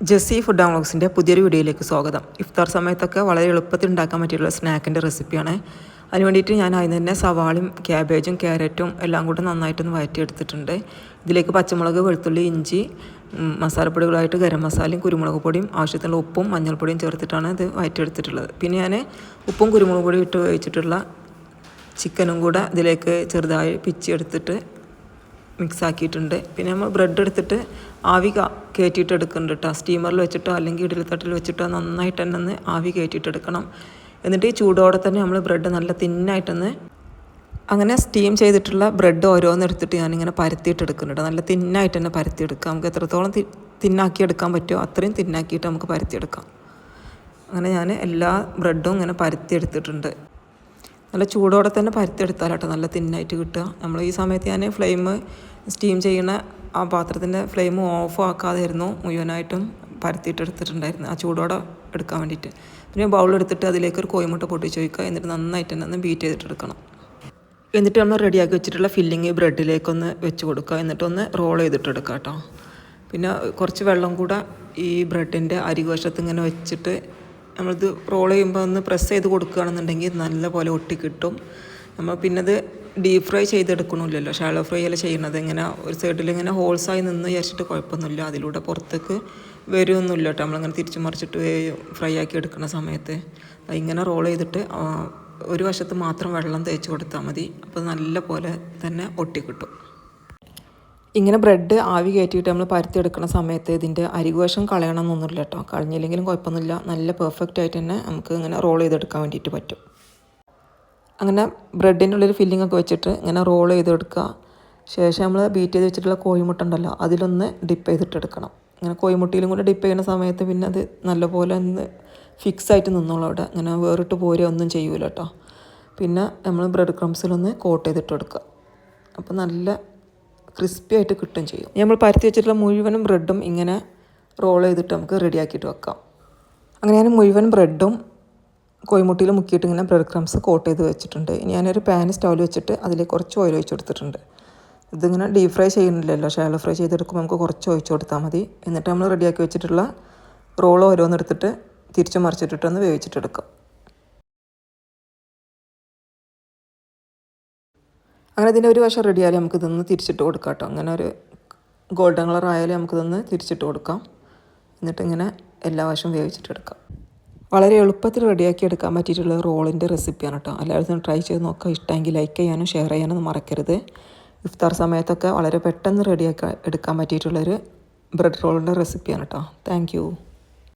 Jessy food and വ്ളോഗ്സിന്റെ പുതിയൊരു വീഡിയോയിലേക്ക് സ്വാഗതം. ഇഫ്താർ സമയത്തൊക്കെ വളരെ എളുപ്പത്തിൽ ഉണ്ടാക്കാൻ പറ്റിയുള്ള സ്നാക്കിന്റെ റെസിപ്പിയാണ്. അതിന് വേണ്ടിയിട്ട് ഞാൻ അതിന് തന്നെ സവാളയും ക്യാബേജും ക്യാരറ്റും എല്ലാം കൂടെ നന്നായിട്ടൊന്ന് വഴറ്റിയെടുത്തിട്ടുണ്ട്. ഇതിലേക്ക് പച്ചമുളക് വെളുത്തുള്ളി ഇഞ്ചി മസാലപ്പൊടികളായിട്ട് ഗരം മസാലയും കുരുമുളക് പൊടിയും ആവശ്യത്തിനുള്ള ഉപ്പും മഞ്ഞൾപ്പൊടിയും ചേർത്തിട്ടാണ് ഇത് വഴറ്റിയെടുത്തിട്ടുള്ളത്. പിന്നെ ഞാൻ ഉപ്പും കുരുമുളക് പൊടിയും ഇട്ട് വേവിച്ചിട്ടുള്ള ചിക്കനും കൂടെ ഇതിലേക്ക് ചെറുതായി പിച്ചെടുത്തിട്ട് മിക്സ് ആക്കിയിട്ടുണ്ട് പിന്നെ നമ്മൾ ബ്രെഡ് എടുത്തിട്ട് ആവി കയറ്റിയിട്ട് എടുക്കുന്നുണ്ട് കേട്ടോ സ്റ്റീമറിൽ വെച്ചിട്ടോ അല്ലെങ്കിൽ ഇഡലിത്തട്ടിൽ വെച്ചിട്ടോ നന്നായിട്ട് തന്നെ ഒന്ന് ആവി കയറ്റിയിട്ട് എടുക്കണം എന്നിട്ട് ഈ ചൂടോടെ തന്നെ നമ്മൾ ബ്രെഡ് നല്ല തിന്നായിട്ടൊന്ന് അങ്ങനെ സ്റ്റീം ചെയ്തിട്ടുള്ള ബ്രെഡ് ഓരോന്നെടുത്തിട്ട് ഞാനിങ്ങനെ പരത്തിയിട്ട് എടുക്കുന്നുണ്ട് നല്ല തിന്നായിട്ട് തന്നെ പരത്തിയെടുക്കാം. നമുക്ക് എത്രത്തോളം തിന്നാക്കി എടുക്കാൻ പറ്റുമോ അത്രയും തിന്നാക്കിയിട്ട് നമുക്ക് പരത്തിയെടുക്കാം. അങ്ങനെ ഞാൻ എല്ലാ ബ്രെഡും ഇങ്ങനെ പരത്തിയെടുത്തിട്ടുണ്ട്. നല്ല ചൂടോടെ തന്നെ പരത്തിയെടുത്താലാട്ടോ നല്ല തിന്നായിട്ട് കിട്ടുക. നമ്മൾ ഈ സമയത്ത് ഞാൻ ഫ്ലെയിം സ്റ്റീം ചെയ്യണ ആ പാത്രത്തിന്റെ ഫ്ലെയിം ഓഫ് ആക്കാതായിരുന്നു മുഴുവനായിട്ടും പരത്തിയിട്ടെടുത്തിട്ടുണ്ടായിരുന്നു ആ ചൂടോടെ എടുക്കാൻ വേണ്ടിയിട്ട്. പിന്നെ ബൗൾ എടുത്തിട്ട് അതിലേക്ക് ഒരു കോയിമുട്ട പൊട്ടിച്ച് വയ്ക്കുക എന്നിട്ട് നന്നായിട്ട് തന്നെ ഒന്ന് ബീറ്റ് ചെയ്തിട്ടെടുക്കണം. എന്നിട്ട് നമ്മൾ റെഡിയാക്കി വെച്ചിട്ടുള്ള ഫില്ലിങ് ബ്രെഡിലേക്കൊന്ന് വെച്ച് കൊടുക്കുക എന്നിട്ടൊന്ന് റോൾ ചെയ്തിട്ടെടുക്കുക കേട്ടോ പിന്നെ കുറച്ച് വെള്ളം കൂടെ ഈ ബ്രെഡിന്റെ അരികോശത്ത് ഇങ്ങനെ വെച്ചിട്ട് നമ്മളിത് റോൾ ചെയ്യുമ്പോൾ ഒന്ന് പ്രസ് ചെയ്ത് കൊടുക്കുകയാണെന്നുണ്ടെങ്കിൽ നല്ലപോലെ ഒട്ടി കിട്ടും നമ്മൾ അത് ഡീപ് ഫ്രൈ ചെയ്തെടുക്കണമില്ലല്ലോ ഷാലോ ഫ്രൈ അല്ല ചെയ്യണത്? ഇങ്ങനെ ഒരു സൈഡിൽ ഇങ്ങനെ ഹോൾസായി നിന്ന് വിചാരിച്ചിട്ട് കുഴപ്പമൊന്നുമില്ല. അതിലൂടെ പുറത്തേക്ക് വരുമൊന്നുമില്ല കേട്ടോ. നമ്മളിങ്ങനെ തിരിച്ചു മറിച്ചിട്ട് ഫ്രൈ ആക്കി എടുക്കുന്ന സമയത്ത്. ഇങ്ങനെ റോൾ ചെയ്തിട്ട് ഒരു വശത്ത് മാത്രം വെള്ളം തേച്ച് കൊടുത്താൽ മതി. അപ്പോൾ നല്ല പോലെ തന്നെ ഒട്ടിക്കിട്ടും. ഇങ്ങനെ ബ്രെഡ് ആവി കയറ്റിയിട്ട് നമ്മൾ പരത്തിയെടുക്കുന്ന സമയത്ത് ഇതിന്റെ അരികുവശം കളയണമെന്നൊന്നുമില്ല കേട്ടോ കളഞ്ഞില്ലെങ്കിലും കുഴപ്പമൊന്നുമില്ല. നല്ല പെർഫെക്റ്റ് ആയിട്ട് തന്നെ നമുക്ക് ഇങ്ങനെ റോൾ ചെയ്തെടുക്കാൻ വേണ്ടിയിട്ട് പറ്റും. അങ്ങനെ ബ്രെഡിന്റെ ഉള്ളിൽ ഫില്ലിംഗ് ഒക്കെ വെച്ചിട്ട് ഇങ്ങനെ റോൾ ചെയ്തെടുക്കുക. ശേഷം നമ്മൾ ബീറ്റ് ചെയ്ത് വെച്ചിട്ടുള്ള കോഴിമുട്ട ഉണ്ടല്ലോ അതിലൊന്ന് ഡിപ്പ് ചെയ്തിട്ടെടുക്കണം. ഇങ്ങനെ കോഴിമുട്ടയിലും കൂടെ ഡിപ്പ് ചെയ്യുന്ന സമയത്ത് പിന്നെ അത് നല്ലപോലെ ഒന്ന് ഫിക്സ് ആയിട്ട് നിന്നോളൂ അവിടെ. അങ്ങനെ വേറിട്ട് പോരുക ഒന്നും ചെയ്യൂല കേട്ടോ പിന്നെ നമ്മൾ ബ്രെഡ് ക്രംസിലൊന്ന് കോട്ട് ചെയ്തിട്ട് കൊടുക്കുക അപ്പോൾ നല്ല ക്രിസ്പി ആയിട്ട് കിട്ടുകയും ചെയ്യും. നമ്മൾ പരത്തി വെച്ചിട്ടുള്ള മുഴുവനും ബ്രെഡും ഇങ്ങനെ റോൾ ചെയ്തിട്ട് നമുക്ക് റെഡിയാക്കിയിട്ട് വെക്കാം. അങ്ങനെ ഞാൻ മുഴുവൻ ബ്രെഡും കോഴിമുട്ടിയിൽ മുക്കിയിട്ട് ഇങ്ങനെ ബ്രെഡ് ക്രംസ് കോട്ട് ചെയ്ത് വെച്ചിട്ടുണ്ട്. ഞാനൊരു പാൻ സ്റ്റൗവിൽ വെച്ചിട്ട് അതിൽ കുറച്ച് ഓയിൽ ഒഴിച്ച് കൊടുത്തിട്ടുണ്ട്. ഇതിങ്ങനെ ഡീപ് ഫ്രൈ ചെയ്യുന്നില്ലല്ലോ. ഷാലോ ഫ്രൈ ചെയ്തെടുക്കുമ്പോൾ നമുക്ക് കുറച്ച് ഒഴിച്ച് കൊടുത്താൽ മതി. എന്നിട്ട് നമ്മൾ റെഡിയാക്കി വെച്ചിട്ടുള്ള റോൾ ഓരോന്നെടുത്തിട്ട് തിരിച്ചു മറിച്ചിട്ടിട്ടൊന്ന് വേവിച്ചിട്ടെടുക്കാം. അങ്ങനെ ഇതിന്റെ ഒരു വശം റെഡി ആയാലും നമുക്ക് ഇതൊന്ന് തിരിച്ചിട്ട് കൊടുക്കാം കേട്ടോ അങ്ങനെ ഒരു ഗോൾഡൻ കളർ ആയാലും നമുക്കിതൊന്ന് തിരിച്ചിട്ട് കൊടുക്കാം. എന്നിട്ട് ഇങ്ങനെ എല്ലാ വശവും വേവിച്ചിട്ടെടുക്കാം വളരെ എളുപ്പത്തിൽ റെഡിയാക്കി എടുക്കാൻ പറ്റിയിട്ടുള്ള റോളിന്റെ റെസിപ്പിയാണ് കേട്ടോ. എല്ലാവരും ട്രൈ ചെയ്ത് നോക്കുക. ഇഷ്ടമെങ്കിൽ ലൈക്ക് ചെയ്യാനും ഷെയർ ചെയ്യാനും മറക്കരുത്. ഇഫ്താർ സമയത്തൊക്കെ വളരെ പെട്ടെന്ന് റെഡിയാക്കാൻ എടുക്കാൻ പറ്റിയിട്ടുള്ളൊരു ബ്രെഡ് റോളിന്റെ റെസിപ്പിയാണ് കേട്ടോ. താങ്ക്